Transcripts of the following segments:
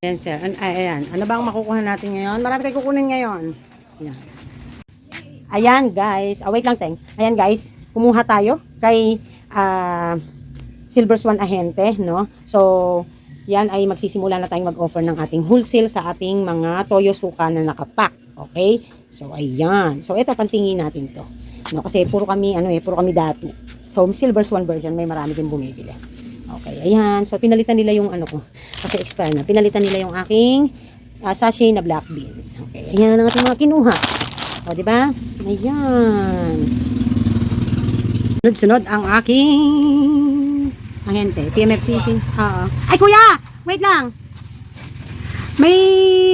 Ayan, sir. An ay, ayan. Ano ba ang makukuha natin ngayon? Marami tayong kukunin ngayon. Ayan. Ayan, guys. Ah, wait lang, Teng. Ayan, guys. Kumuha tayo kay ah, Silver Swan Ahente, no? So, yan ay magsisimula na tayong mag-offer ng ating wholesale sa ating mga toyo suka na nakapack. Okay? So, ayan. So, ito, pantingin natin to. No, kasi puro kami, ano eh, puro kami datu. So, Silver Swan version, may marami din bumibili. Okay, ayan. So, pinalitan nila yung ano ko. Kasi expire na. Pinalitan nila yung aking ah, sachet na black beans. Okay, ayan ang ating mga kinuha. O, di ba? Ayan. Sunod-sunod ang aking ahente. PMFTC. Oo. Ay, kuya! Wait lang! May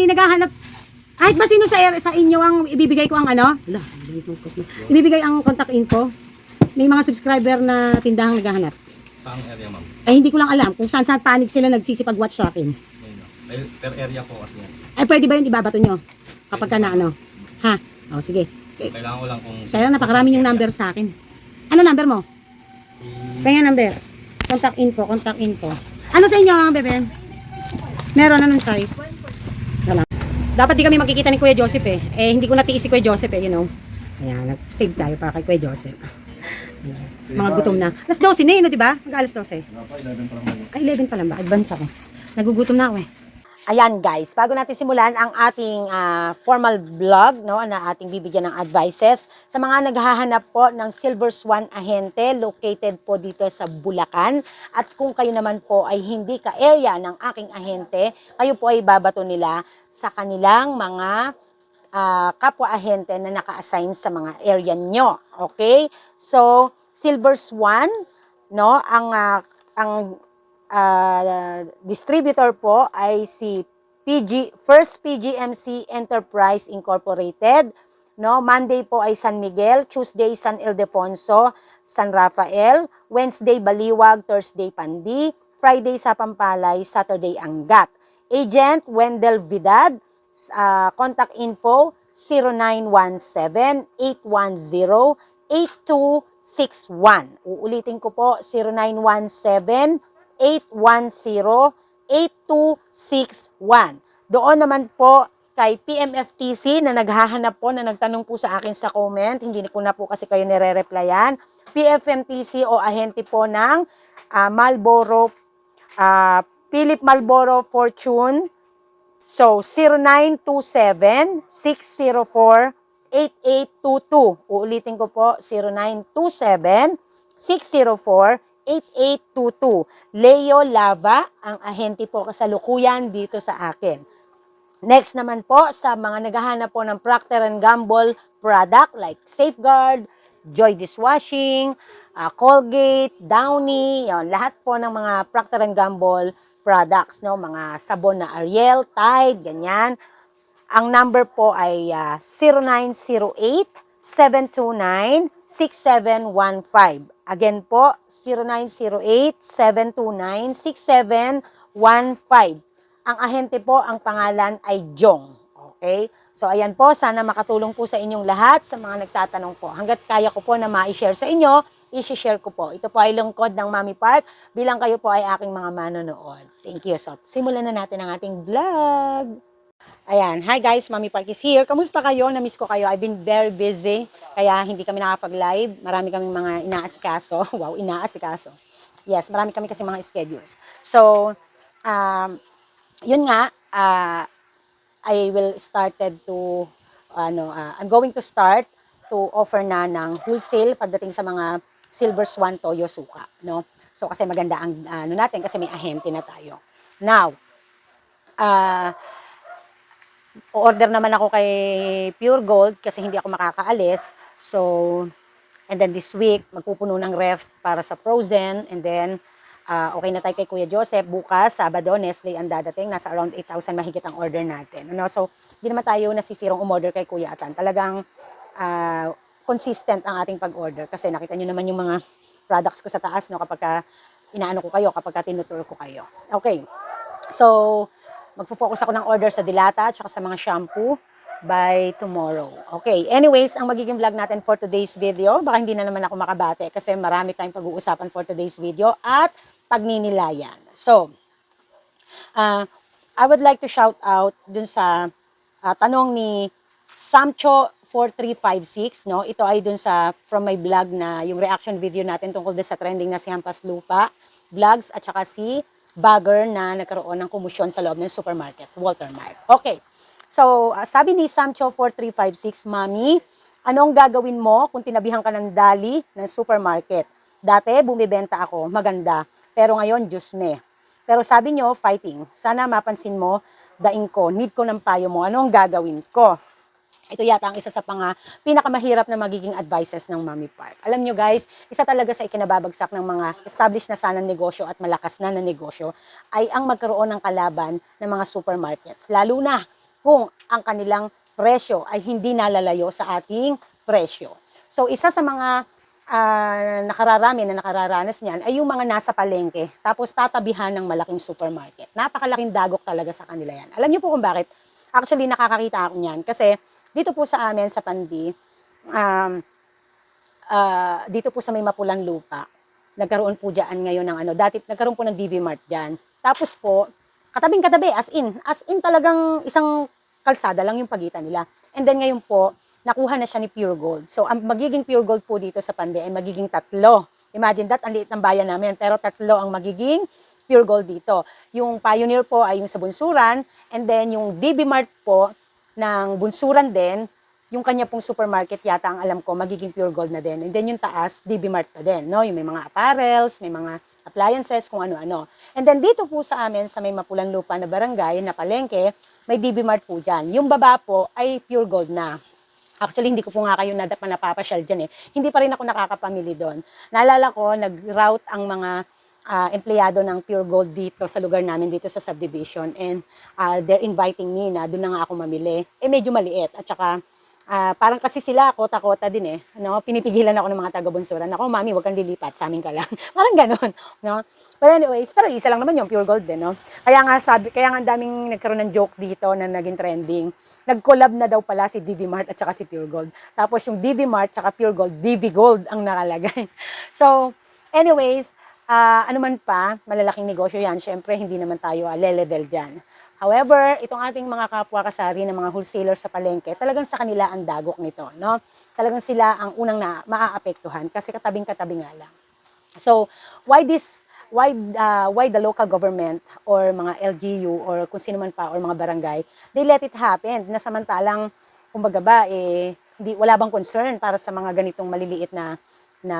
naghahanap kahit ba sino sa, sa inyo ang ibibigay ko ang ano? Ibibigay ang contact info. May mga subscriber na tindahang naghahanap. Saang area, ma'am? Eh, hindi ko lang alam kung saan saan panig sila nagsisipag-watch sa akin. Ayun per area po kasi yan. Ay, pwede ba yun ibabato nyo? Kapag ka na ano? Ha? O, sige. Eh, Kailangan ko lang kung... Kaya napakaraming yung number sa akin. Ano number mo? Kaya number. Contact info, contact info. Ano sa inyo, bebe? Meron, anong size? Wala. Dapat di kami makikita ni Kuya Joseph eh. Eh, hindi ko natiis si Kuya Joseph eh, you know. Ayan, nag-save tayo para kay Kuya Joseph. Mga gutom na. Alas 12 na yun, no, di ba? Mag-alas 12. Ay, 11 pa lang ba? Advance ako. Nagugutom na ako eh. Ayan guys, bago natin simulan ang ating ah, formal vlog, no, na ating bibigyan ng advices sa mga naghahanap po ng Silver Swan Ahente located po dito sa Bulacan. At kung kayo naman po ay hindi ka-area ng aking ahente, kayo po ay babato nila sa kanilang mga ah, kapwa-ahente na naka-assign sa mga area nyo. Okay? So, Silver Swan, no, ang ah, ang ah, distributor po ay si PG First PGMC Enterprise Incorporated. No, Monday po ay San Miguel, Tuesday San Ildefonso, San Rafael, Wednesday Baliwag, Thursday Pandi, Friday sa Pampalay, Saturday Angat. Agent Wendell Vidad, ah, contact info 0917-810-8261. Uulitin ko po 0917-810-8261. Doon naman po kay PMFTC na naghahanap po, na nagtanong po sa akin sa comment, hindi ko na po kasi kayo nire-replyan. PFMTC o ahente po ng ah, Marlboro, ah, Philip Marlboro Fortune So, 0927-604-8822. Uulitin ko po, 0927-604-8822. Leo Lava, ang ahente po kasalukuyan dito sa akin. Next naman po, sa mga naghahanap po ng Procter Gamble product like Safeguard, Joy Dishwashing, ah, Colgate, Downy, yon, lahat po ng mga Procter Gamble products, no? mga sabon na Ariel, Tide, ganyan. Ang number po ay ah, 0908-729-6715. Again po, 0908-729-6715. Ang ahente po, ang pangalan ay Jong. Okay? So, ayan po, sana makatulong po sa inyong lahat, sa mga nagtatanong po. Hanggat kaya ko po na ma-share sa inyo, i-share ko po. Ito po ay lungkod ng Mami Park, bilang kayo po ay aking mga manonood. Thank you. So, simulan na natin ang ating vlog. Ayan. Hi guys, Mami Park is here. Kamusta kayo? Na-miss ko kayo. I've been very busy, kaya hindi kami nakapag-live. Marami kaming mga inaasikaso. wow, inaasikaso. Yes, marami kami kasi mga schedules. So, um, yun nga, ah, I will started to, ano, ah, I'm going to start to offer na ng wholesale pagdating sa mga Silver Swan Toyo Suka, no? So, kasi maganda ang, ano natin, kasi may ahente na tayo. Now, ah, order naman ako kay Pure Gold kasi hindi ako makakaalis. So, and then this week, magpupuno ng ref para sa frozen. And then, ah, okay na tayo kay Kuya Joseph. Bukas, Sabado, Nestle ang dadating. Nasa around 8,000 mahigit ang order natin. Ano? So, hindi naman tayo nasisirong umorder kay Kuya Atan. Talagang ah, consistent ang ating pag-order. Kasi nakita nyo naman yung mga products ko sa taas no, kapag ka, inaano ko kayo, kapag ka tinutur ko kayo. Okay. So, magpo-focus ako ng order sa dilata at sa mga shampoo by tomorrow. Okay. Anyways, ang magiging vlog natin for today's video, baka hindi na naman ako makabate kasi marami tayong pag-uusapan for today's video at pagninilayan. So, uh, I would like to shout out dun sa ah, tanong ni Samcho 4356, no? Ito ay dun sa from my vlog na yung reaction video natin tungkol dun sa trending na si Hampas Lupa vlogs at saka si Bagger na nagkaroon ng kumusyon sa loob ng supermarket, Walter Mart. Okay. So, ah, sabi ni Samcho 4356, Mami, anong gagawin mo kung tinabihan ka ng dali ng supermarket? Dati, bumibenta ako, maganda. Pero ngayon, Diyos me. Pero sabi nyo, fighting. Sana mapansin mo, daing ko, need ko ng payo mo, anong gagawin ko? Ito yata ang isa sa panga, pinakamahirap na magiging advices ng Mami Park. Alam nyo guys, isa talaga sa ikinababagsak ng mga established na sana negosyo at malakas na na negosyo ay ang magkaroon ng kalaban ng mga supermarkets. Lalo na kung ang kanilang presyo ay hindi nalalayo sa ating presyo. So isa sa mga ah, nakararami na nakararanas niyan ay yung mga nasa palengke tapos tatabihan ng malaking supermarket. Napakalaking dagok talaga sa kanila yan. Alam niyo po kung bakit? Actually, nakakakita ako niyan kasi dito po sa amin sa Pandi, um, ah, dito po sa may mapulang lupa, nagkaroon po dyan ngayon ng ano, dati nagkaroon po ng DV Mart dyan. Tapos po, katabing katabi, as in, as in talagang isang kalsada lang yung pagitan nila. And then ngayon po, nakuha na siya ni Pure Gold. So, ang magiging Pure Gold po dito sa Pandi ay magiging tatlo. Imagine that, ang liit ng bayan namin, pero tatlo ang magiging Pure Gold dito. Yung Pioneer po ay yung sa Bunsuran, and then yung DB Mart po ng Bunsuran din, yung kanya pong supermarket yata ang alam ko magiging pure gold na din. And then yung taas, DB Mart pa din, no? Yung may mga apparels, may mga appliances, kung ano-ano. And then dito po sa amin, sa may mapulang lupa na barangay, na palengke, may DB Mart po dyan. Yung baba po ay pure gold na. Actually, hindi ko po nga kayo nadapa napapasyal dyan eh. Hindi pa rin ako nakakapamili doon. Naalala ko, nag-route ang mga ah, empleyado ng Pure Gold dito sa lugar namin, dito sa subdivision. And ah, they're inviting me na doon na nga ako mamili. Eh, medyo maliit. At saka, ah, parang kasi sila, kota-kota din eh. No? Pinipigilan ako ng mga taga-bunsuran. Ako, mami, wag kang lilipat, sa amin ka lang. parang ganon. No? But anyways, pero isa lang naman yung Pure Gold din. No? Kaya nga, sabi, kaya nga daming nagkaroon ng joke dito na naging trending. Nag-collab na daw pala si DV Mart at saka si Pure Gold. Tapos yung DV Mart at saka Pure Gold, DV Gold ang nakalagay. So, anyways, ah, ano man pa, malalaking negosyo yan. Siyempre, hindi naman tayo uh, le-level dyan. However, itong ating mga kapwa kasari ng mga wholesalers sa palengke, talagang sa kanila ang dagok nito. No? Talagang sila ang unang na maaapektuhan kasi katabing-katabi nga lang. So, why this why uh, why the local government or mga LGU or kung sino man pa or mga barangay, they let it happen na samantalang kumbaga ba eh hindi wala bang concern para sa mga ganitong maliliit na na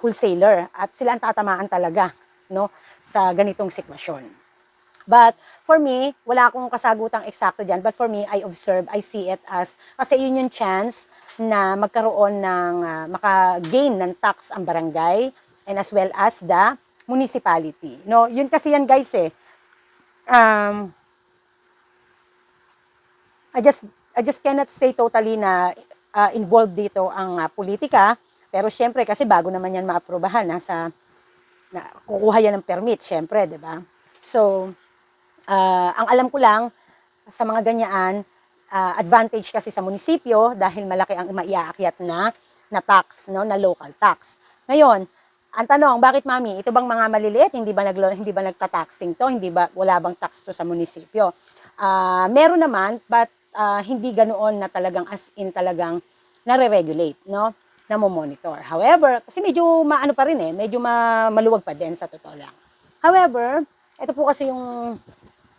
wholesaler at sila ang tatamaan talaga no sa ganitong sitwasyon. But for me, wala akong kasagutang eksakto dyan. But for me, I observe, I see it as, kasi yun yung chance na magkaroon ng, ah, maka-gain ng tax ang barangay and as well as the municipality. No, yun kasi yan guys eh. Um, I just I just cannot say totally na ah, involved dito ang ah, politika, pero syempre kasi bago naman yan maaprubahan nasa na kukuha yan ng permit, syempre, 'di ba? So, ah, ang alam ko lang sa mga ganyaan, ah, advantage kasi sa munisipyo dahil malaki ang maiaakyat na na tax, no, na local tax. Ngayon, ang tanong, bakit mami, ito bang mga maliliit, hindi ba naglo, hindi ba nagtataxing to, hindi ba wala bang tax to sa munisipyo? Ah, meron naman, but ah, hindi ganoon na talagang as in talagang nare-regulate, no? Na monitor. However, kasi medyo maano pa rin eh, medyo ma, maluwag pa din sa totoo lang. However, ito po kasi yung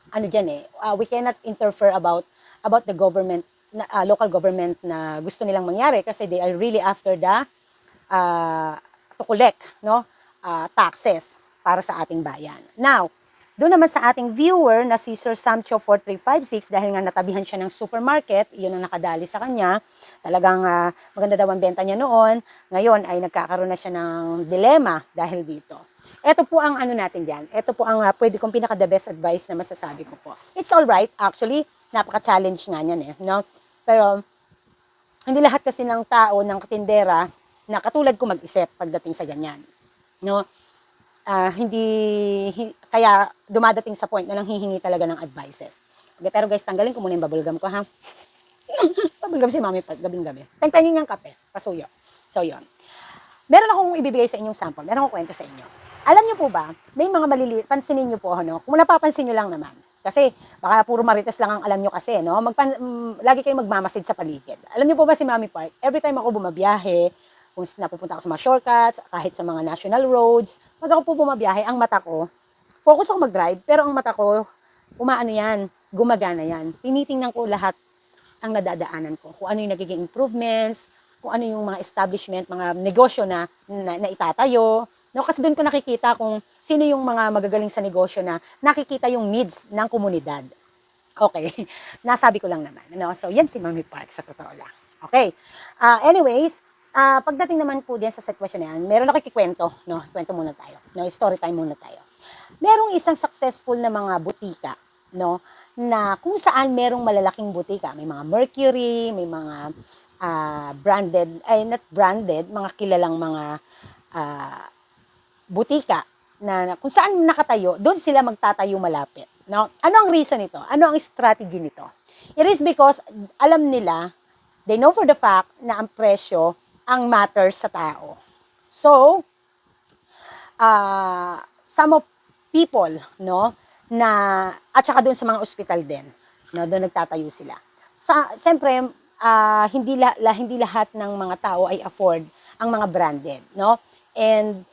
ano diyan eh, ah, we cannot interfere about about the government na, ah, local government na gusto nilang mangyari kasi they are really after the uh, to collect no ah, taxes para sa ating bayan. Now, doon naman sa ating viewer na si Sir Samcho 4356 dahil nga natabihan siya ng supermarket, yun ang nakadali sa kanya. Talagang ah, maganda daw ang benta niya noon. Ngayon ay nagkakaroon na siya ng dilema dahil dito. Ito po ang ano natin diyan. Ito po ang ah, pwede kong pinaka the best advice na masasabi ko po. It's all right actually, napaka-challenge nga niyan eh, no? Pero hindi lahat kasi ng tao, ng katindera, na katulad ko mag-isip pagdating sa ganyan. No? Ah, hindi, hi- kaya dumadating sa point na nang hihingi talaga ng advices. Okay, pero guys, tanggalin ko muna yung bubblegum ko, ha? bubblegum si mami pag gabing gabi. Tangtangin ng kape, pasuyo. So, yon. Meron akong ibibigay sa inyong sample. Meron akong kwento sa inyo. Alam niyo po ba, may mga maliliit, pansinin niyo po, no? Kung napapansin niyo lang naman. Kasi baka puro marites lang ang alam niyo kasi, no? Magpan, mm, lagi kayong magmamasid sa paligid. Alam niyo po ba si Mami Park, every time ako bumabiyahe, kung napupunta ako sa mga shortcuts, kahit sa mga national roads, pag ako po bumabiyahe, ang mata ko, focus ako mag-drive, pero ang mata ko, umaano yan, gumagana yan. Tinitingnan ko lahat ang nadadaanan ko. Kung ano yung nagiging improvements, kung ano yung mga establishment, mga negosyo na, na, na itatayo. No, kasi doon ko nakikita kung sino yung mga magagaling sa negosyo na nakikita yung needs ng komunidad. Okay. Nasabi ko lang naman. Ano? So, yan si Mami Park sa totoo lang. Okay. Ah, anyways, ah, pagdating naman po din sa sitwasyon na yan, meron ako kikwento. No? Kwento muna tayo. No? Story time muna tayo. Merong isang successful na mga butika, no? Na kung saan merong malalaking butika. May mga Mercury, may mga ah, branded, ay not branded, mga kilalang mga ah, butika na kung saan nakatayo, doon sila magtatayo malapit. No? Ano ang reason nito? Ano ang strategy nito? It is because alam nila, they know for the fact na ang presyo ang matters sa tao. So, uh, some of people, no, na, at saka doon sa mga ospital din, no, doon nagtatayo sila. Sa, siyempre, ah, hindi, la, la- hindi lahat ng mga tao ay afford ang mga branded, no? And,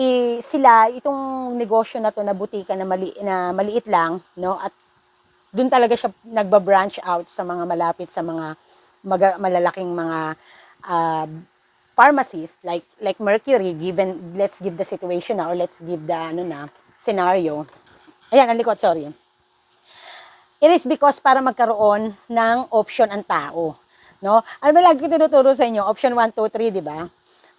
i, sila, itong negosyo na to na butika na, mali, na maliit lang, no, at doon talaga siya nagba-branch out sa mga malapit sa mga maga- malalaking mga uh, pharmacies like like Mercury given let's give the situation na or let's give the ano na scenario. Ayan ang likod sorry. It is because para magkaroon ng option ang tao no? Ano ba lagi ko tinuturo sa inyo? Option 1 2 3 di ba?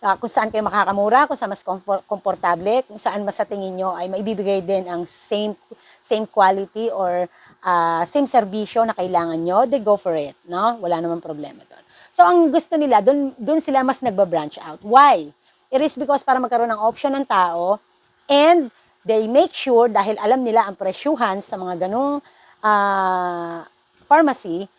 Ah, kung saan kayo makakamura, kung saan mas comfor- komportable, kung saan mas sa tingin nyo ay maibibigay din ang same same quality or ah, same serbisyo na kailangan nyo, they go for it, no? Wala namang problema doon. So, ang gusto nila, doon, doon sila mas nagba-branch out. Why? It is because para magkaroon ng option ng tao and they make sure, dahil alam nila ang presyuhan sa mga ganong ah, pharmacy,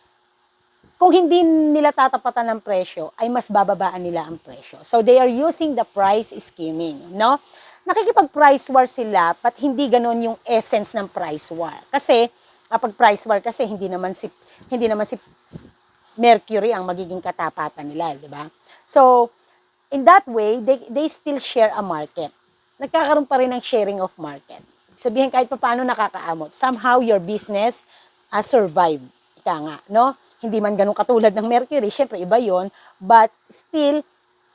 kung hindi nila tatapatan ng presyo, ay mas bababaan nila ang presyo. So, they are using the price skimming, no? Nakikipag-price war sila, but hindi ganon yung essence ng price war. Kasi, kapag price war kasi, hindi naman si, hindi naman si Mercury ang magiging katapatan nila, di ba? So, in that way, they, they still share a market. Nagkakaroon pa rin ng sharing of market. Sabihin kahit pa paano nakakaamot. Somehow, your business uh, survive. Ika nga, no? Hindi man ganun katulad ng Mercury, syempre iba yon but still,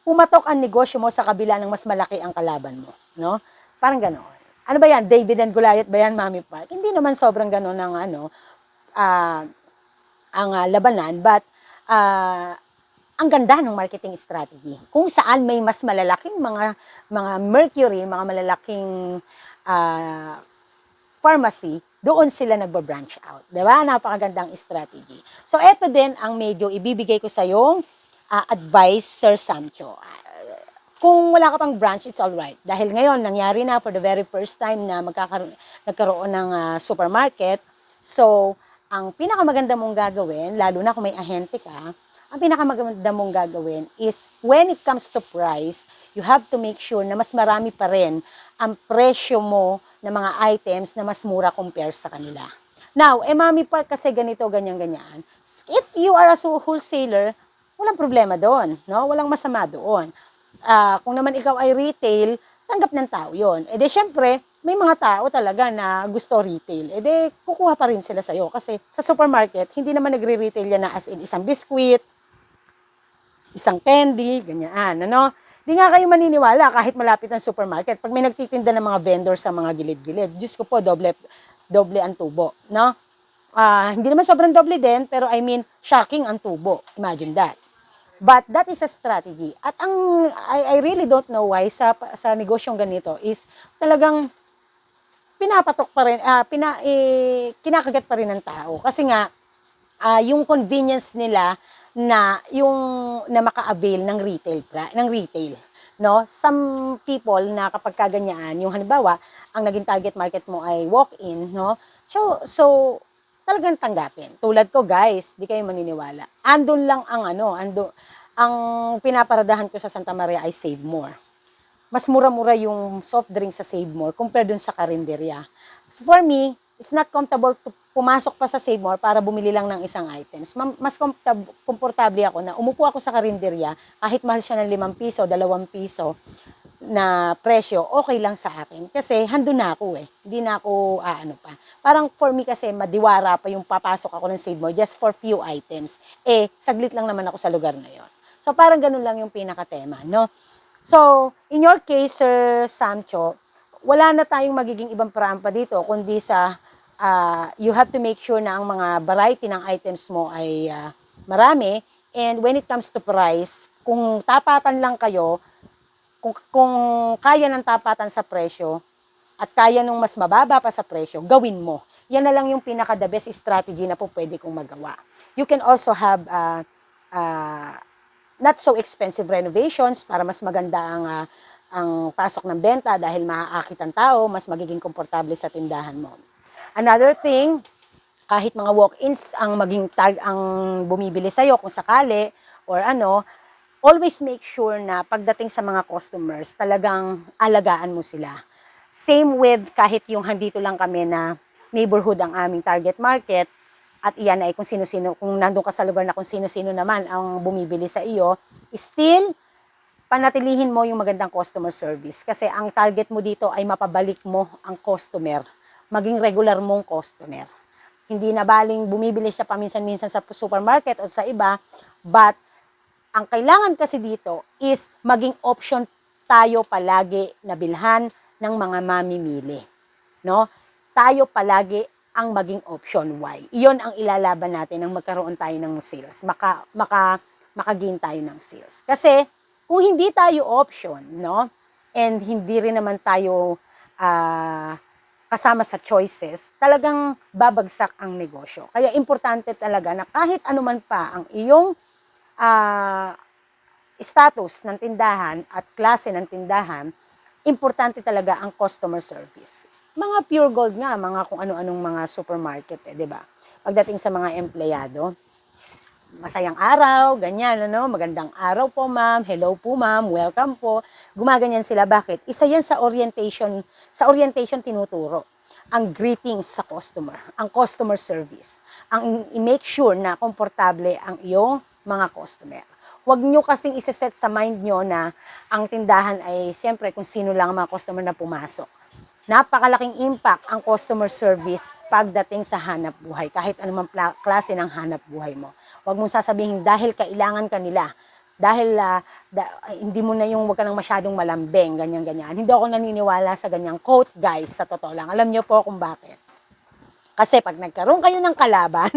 pumatok ang negosyo mo sa kabila ng mas malaki ang kalaban mo, no? Parang gano'n. Ano ba yan? David and Goliath ba yan, Mami Park? Hindi naman sobrang gano'n ng ano, ah, ang ah, labanan, but ah, ang ganda ng marketing strategy. Kung saan may mas malalaking mga mga mercury, mga malalaking ah, pharmacy, doon sila nagba-branch out. Di ba? Napakagandang strategy. So, eto din ang medyo ibibigay ko sa yung advice, Sir Sancho. Ah, kung wala ka pang branch, it's all right. Dahil ngayon, nangyari na for the very first time na magkakaroon, nagkaroon ng ah, supermarket. So, ang pinakamaganda mong gagawin, lalo na kung may ahente ka, ang pinakamaganda mong gagawin is when it comes to price, you have to make sure na mas marami pa rin ang presyo mo ng mga items na mas mura compare sa kanila. Now, eh Mami Park kasi ganito, ganyan, ganyan. If you are a wholesaler, walang problema doon, no? Walang masama doon. Ah, kung naman ikaw ay retail, tanggap ng tao yon. E de syempre, may mga tao talaga na gusto retail. E de kukuha pa rin sila sa'yo. Kasi sa supermarket, hindi naman nagre-retail yan na as in isang biskwit, isang candy, ganyan, ano? Di nga kayo maniniwala kahit malapit ang supermarket. Pag may nagtitinda ng mga vendor sa mga gilid-gilid, Diyos ko po, doble, doble ang tubo, no? Ah, hindi naman sobrang doble din, pero I mean, shocking ang tubo. Imagine that. But that is a strategy. At ang, I, I really don't know why sa, sa negosyong ganito is talagang pinapatok pa rin, ah, pina, eh, kinakagat pa rin ng tao. Kasi nga, ah, yung convenience nila na yung na maka-avail ng retail pra- ng retail no? Some people na kapag kaganyan yung halimbawa ang naging target market mo ay walk-in no? So so talagang tanggapin. Tulad ko guys di kayo maniniwala. Andun lang ang ano ando ang pinaparadahan ko sa Santa Maria ay save more mas mura-mura yung soft drink sa Save More compared dun sa karinderya. So for me, it's not comfortable to pumasok pa sa Save More para bumili lang ng isang items. Ma- Mas komportable ako na umupo ako sa karinderya kahit mahal siya ng 5 piso, 2 piso na presyo, okay lang sa akin. Kasi handun na ako eh. Hindi na ako aano pa. Parang for me kasi madiwara pa yung papasok ako ng Save More just for few items. Eh, saglit lang naman ako sa lugar na yon. So parang ganun lang yung pinakatema, no? So, in your case, Sir Samcho, wala na tayong magiging ibang paraan pa dito, kundi sa ah, you have to make sure na ang mga variety ng items mo ay ah, marami. And when it comes to price, kung tapatan lang kayo, kung, kung kaya ng tapatan sa presyo, at kaya nung mas mababa pa sa presyo, gawin mo. Yan na lang yung pinaka the best strategy na po pwede kong magawa. You can also have uh, uh, not so expensive renovations para mas maganda ang ah, ang pasok ng benta dahil maaakit ang tao, mas magiging komportable sa tindahan mo. Another thing, kahit mga walk-ins ang maging tag ang bumibili sa kung sakali or ano, always make sure na pagdating sa mga customers, talagang alagaan mo sila. Same with kahit yung handito lang kami na neighborhood ang aming target market at iyan ay kung sino-sino, kung nandun ka sa lugar na kung sino-sino naman ang bumibili sa iyo, still, panatilihin mo yung magandang customer service. Kasi ang target mo dito ay mapabalik mo ang customer. Maging regular mong customer. Hindi na baling bumibili siya paminsan-minsan sa supermarket o sa iba, but ang kailangan kasi dito is maging option tayo palagi na bilhan ng mga mamimili. No? Tayo palagi ang maging option why. Iyon ang ilalaban natin nang magkaroon tayo ng sales. Maka, maka, makagain tayo ng sales. Kasi kung hindi tayo option, no? And hindi rin naman tayo ah, kasama sa choices, talagang babagsak ang negosyo. Kaya importante talaga na kahit anuman pa ang iyong ah, status ng tindahan at klase ng tindahan, importante talaga ang customer service. Mga pure gold nga, mga kung ano-anong mga supermarket, eh, di ba? Pagdating sa mga empleyado, masayang araw, ganyan, ano, magandang araw po ma'am, hello po ma'am, welcome po. Gumaganyan sila, bakit? Isa yan sa orientation, sa orientation tinuturo. Ang greetings sa customer, ang customer service, ang i-make sure na komportable ang iyong mga customer. Huwag nyo kasing iseset sa mind nyo na ang tindahan ay siyempre kung sino lang ang mga customer na pumasok napakalaking impact ang customer service pagdating sa hanap buhay, kahit anumang klase ng hanap buhay mo. Huwag mong sasabihin dahil kailangan ka nila, dahil ah, da- hindi mo na yung huwag ka nang masyadong malambing, ganyan-ganyan. Hindi ako naniniwala sa ganyang quote, guys, sa totoo lang. Alam niyo po kung bakit. Kasi pag nagkaroon kayo ng kalaban,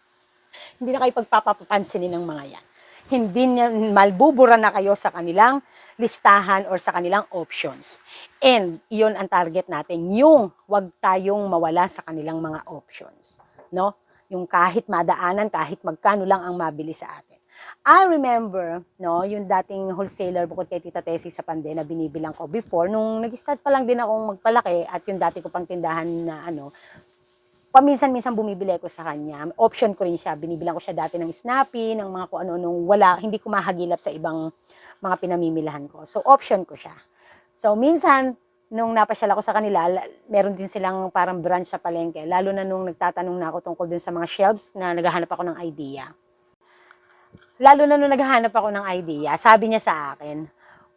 hindi na kayo pagpapapansinin ng mga yan. Hindi malbubura na kayo sa kanilang listahan or sa kanilang options. And yun ang target natin, yung wag tayong mawala sa kanilang mga options. No? Yung kahit madaanan, kahit magkano lang ang mabili sa atin. I remember, no, yung dating wholesaler bukod kay Tita Tessie sa Pande na binibilang ko before, nung nag-start pa lang din akong magpalaki at yung dati ko pang tindahan na ano, paminsan-minsan bumibili ko sa kanya. Option ko rin siya. Binibilang ko siya dati ng Snappy, ng mga kung ano nung wala, hindi ko mahagilap sa ibang mga pinamimilahan ko. So, option ko siya. So, minsan, nung napasyal ako sa kanila, la- meron din silang parang branch sa palengke. Lalo na nung nagtatanong na ako tungkol dun sa mga shelves na naghahanap ako ng idea. Lalo na nung naghahanap ako ng idea, sabi niya sa akin,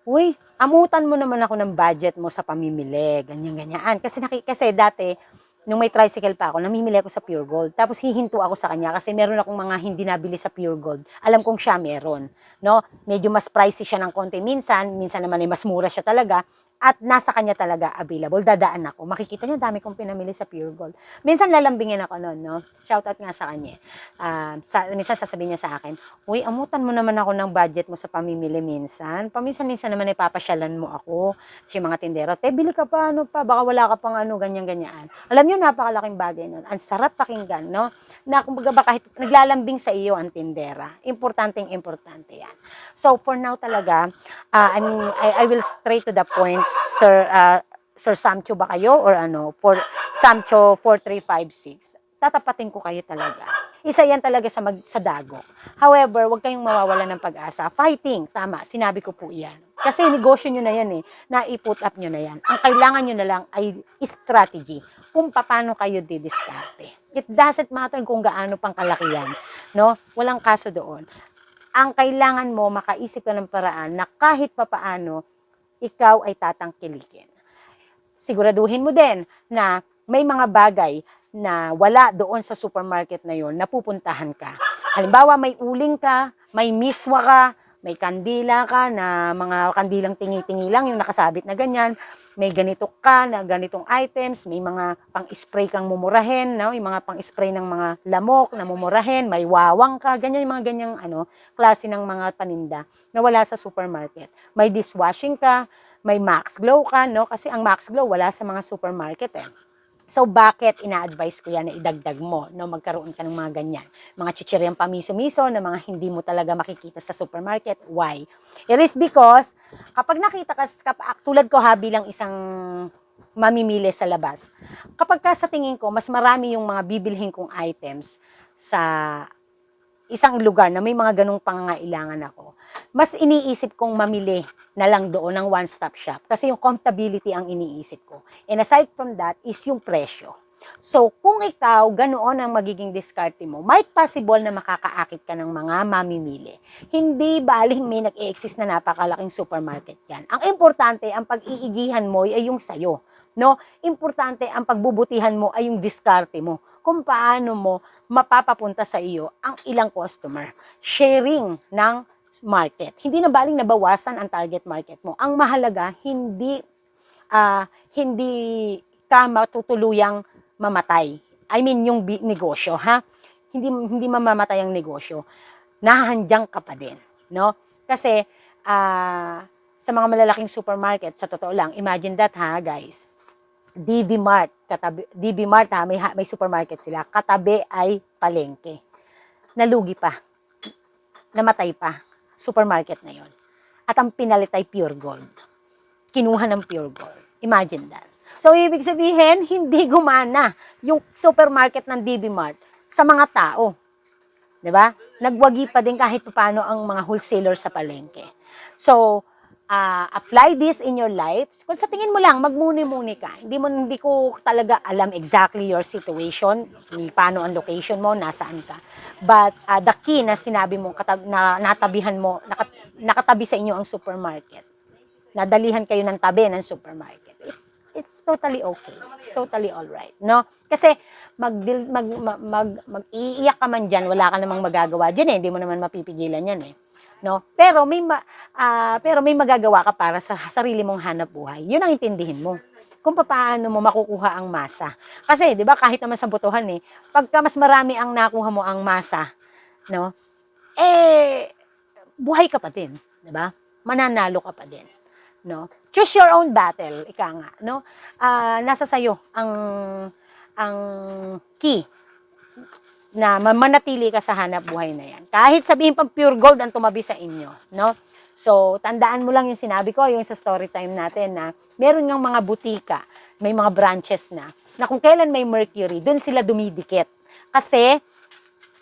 Uy, amutan mo naman ako ng budget mo sa pamimili, ganyan-ganyan. Kasi, kasi dati, nung may tricycle pa ako, namimili ako sa Pure Gold. Tapos hihinto ako sa kanya kasi meron akong mga hindi nabili sa Pure Gold. Alam kong siya meron. No? Medyo mas pricey siya ng konti minsan, minsan naman ay mas mura siya talaga. At nasa kanya talaga available. Dadaan ako. Makikita niyo, dami kong pinamili sa Pure Gold. Minsan lalambingin ako noon, no? Shoutout nga sa kanya. Ah, sa, minsan sasabihin niya sa akin, Uy, amutan mo naman ako ng budget mo sa pamimili minsan. Paminsan-minsan naman ay papasyalan mo ako. Si mga tindero, te, bili ka pa, ano pa, baka wala ka pang ano, ganyan-ganyan. Alam niyo, napakalaking bagay nun. Ang sarap pakinggan, no? Na kumbaga ba kahit naglalambing sa iyo ang tindera. Importanteng importante yan. So, for now talaga, ah, I mean, I, I will straight to the point, Sir, ah, Sir Samcho ba kayo? Or ano, for Samcho 4356. tatapatin ko kayo talaga. Isa yan talaga sa, mag, sa dago. However, huwag kayong mawawala ng pag-asa. Fighting, tama, sinabi ko po yan. Kasi negosyo nyo na yan eh, na-put up nyo na yan. Ang kailangan nyo na lang ay strategy kung paano kayo didiskarte. It doesn't matter kung gaano pang kalaki yan. No? Walang kaso doon. Ang kailangan mo, makaisip ka ng paraan na kahit papaano, ikaw ay tatangkilikin siguraduhin mo din na may mga bagay na wala doon sa supermarket na yon na pupuntahan ka. Halimbawa, may uling ka, may miswa ka, may kandila ka na mga kandilang tingi-tingi lang yung nakasabit na ganyan. May ganito ka na ganitong items, may mga pang-spray kang mumurahin, no? yung mga pang-spray ng mga lamok na mumurahin, may wawang ka, ganyan yung mga ganyang ano, klase ng mga paninda na wala sa supermarket. May dishwashing ka, may Max Glow ka, no? Kasi ang Max Glow wala sa mga supermarket eh. So, bakit ina-advise ko yan na idagdag mo, no? Magkaroon ka ng mga ganyan. Mga chichiryang pamiso-miso na mga hindi mo talaga makikita sa supermarket. Why? It is because, kapag nakita ka, kap, tulad ko ha, bilang isang mamimili sa labas, kapag ka sa tingin ko, mas marami yung mga bibilhin kong items sa isang lugar na may mga ganong pangangailangan ako, mas iniisip kong mamili na lang doon ng one-stop shop. Kasi yung comfortability ang iniisip ko. And aside from that is yung presyo. So, kung ikaw, ganoon ang magiging diskarte mo, might possible na makakaakit ka ng mga mamimili. Hindi baling may nag-exist na napakalaking supermarket yan. Ang importante, ang pag-iigihan mo ay yung sayo. No? Importante, ang pagbubutihan mo ay yung diskarte mo. Kung paano mo mapapapunta sa iyo ang ilang customer. Sharing ng market. Hindi na baling nabawasan ang target market mo. Ang mahalaga, hindi ah, hindi ka matutuluyang mamatay. I mean, yung negosyo, ha? Hindi, hindi mamamatay ang negosyo. Nahandyang ka pa din, no? Kasi, ah, sa mga malalaking supermarket, sa totoo lang, imagine that, ha, guys. DB Mart, katabi, DB Mart, ha, may, may supermarket sila. Katabi ay palengke. Nalugi pa. Namatay pa. Supermarket na yon. At ang pinalit ay pure gold kinuha ng pure gold. Imagine that. So, ibig sabihin, hindi gumana yung supermarket ng DB Mart sa mga tao. 'Di ba? Nagwagi pa din kahit paano ang mga wholesaler sa palengke. So, ah, apply this in your life. Kung sa tingin mo lang, magmuni-muni ka. Hindi mo hindi ko talaga alam exactly your situation, paano ang location mo, nasaan ka. But ah, the key na sinabi mo, katab- na natabihan mo, nakat- nakatabi sa inyo ang supermarket nadalihan kayo ng tabi ng supermarket. It, it's totally okay. It's totally all right, no? Kasi mag mag mag, mag, mag-iiyak ka man diyan, wala ka namang magagawa diyan eh, hindi mo naman mapipigilan 'yan eh. No? Pero may ma, ah, pero may magagawa ka para sa sarili mong hanap buhay. 'Yun ang intindihin mo kung paano mo makukuha ang masa. Kasi 'di ba kahit naman sa botohan eh, pagka mas marami ang nakuha mo ang masa, no? Eh buhay ka pa din, 'di ba? Mananalo ka pa din no? Choose your own battle, ika nga, no? Ah, nasa sayo ang ang key na ma- manatili ka sa hanap buhay na yan. Kahit sabihin pang pure gold ang tumabi sa inyo, no? So, tandaan mo lang yung sinabi ko, yung sa story time natin na meron ng mga butika, may mga branches na, na kung kailan may mercury, dun sila dumidikit. Kasi,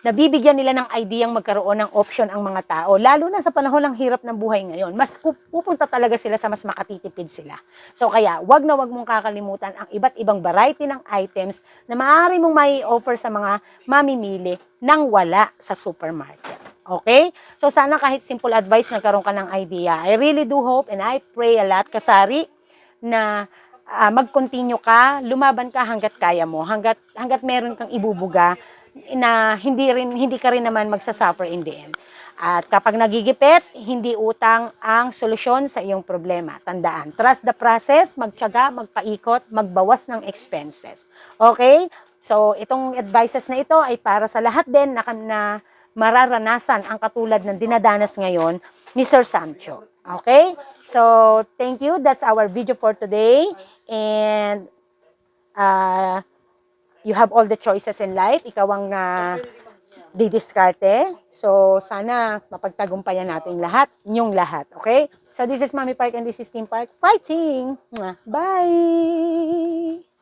nabibigyan nila ng idea magkaroon ng option ang mga tao. Lalo na sa panahon ng hirap ng buhay ngayon. Mas pu- pupunta talaga sila sa mas makatitipid sila. So kaya, wag na wag mong kakalimutan ang iba't ibang variety ng items na maaari mong may offer sa mga mamimili nang wala sa supermarket. Okay? So sana kahit simple advice nagkaroon ka ng idea. I really do hope and I pray a lot, Kasari, na ah, mag-continue ka, lumaban ka hanggat kaya mo, hanggat hanggat meron kang ibubuga na hindi rin hindi ka rin naman magsasuffer in the end. At kapag nagigipit, hindi utang ang solusyon sa iyong problema. Tandaan, trust the process, magtiyaga, magpaikot, magbawas ng expenses. Okay? So, itong advices na ito ay para sa lahat din na, na mararanasan ang katulad ng dinadanas ngayon ni Sir Sancho. Okay? So, thank you. That's our video for today. And, uh, you have all the choices in life. Ikaw ang uh, didiskarte. So, sana mapagtagumpayan natin lahat, inyong lahat. Okay? So, this is Mami Park and this is Team Park. Fighting! Bye!